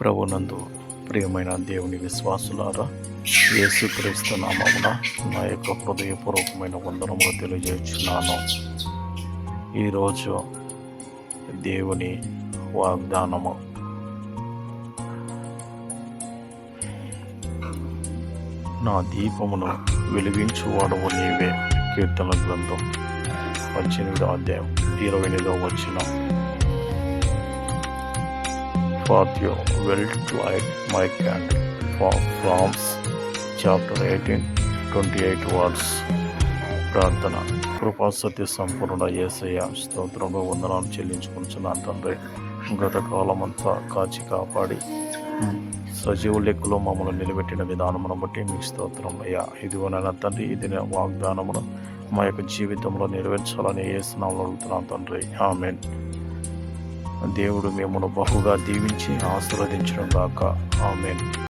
ప్రభునందు ప్రియమైన దేవుని విశ్వాసులారా యేసుక్రీస్తు నామమున నా యొక్క హృదయపూర్వకమైన వందనములు తెలియజేస్తున్నాను. ఈరోజు దేవుని వాగ్దానము. నా దీపమును వెలిగించువాడవు నీవే కీర్తన గ్రంథం పద్దెనిమిదో అధ్యాయం ఇరవై ఎనిమిదో వచ్చిన for weld will mike my farms chapter eighteen chapter 18, 28 ప్రార్థన కృపా సత్య సంపూర్ణ ఏసయ్య స్తోత్రంలో వందనాలు చెల్లించుకుంటున్నాను తండ్రి గత కాలమంతా కాచి కాపాడి సజీవ లెక్కలో మమ్మల్ని నిలబెట్టిన విధానమును బట్టి మీకు స్తోత్రం అయ్యా. ఇదిగోనైనా తండ్రి ఇది నా వాగ్దానమును మా యొక్క జీవితంలో నెరవేర్చాలని ఏ స్నామంలో అడుగుతున్నాను తండ్రి. ఆమెన్. దేవుడు మిమ్మల్ని బహుగా దీవించి ఆశీర్వదించడం గాక ఆమెన్.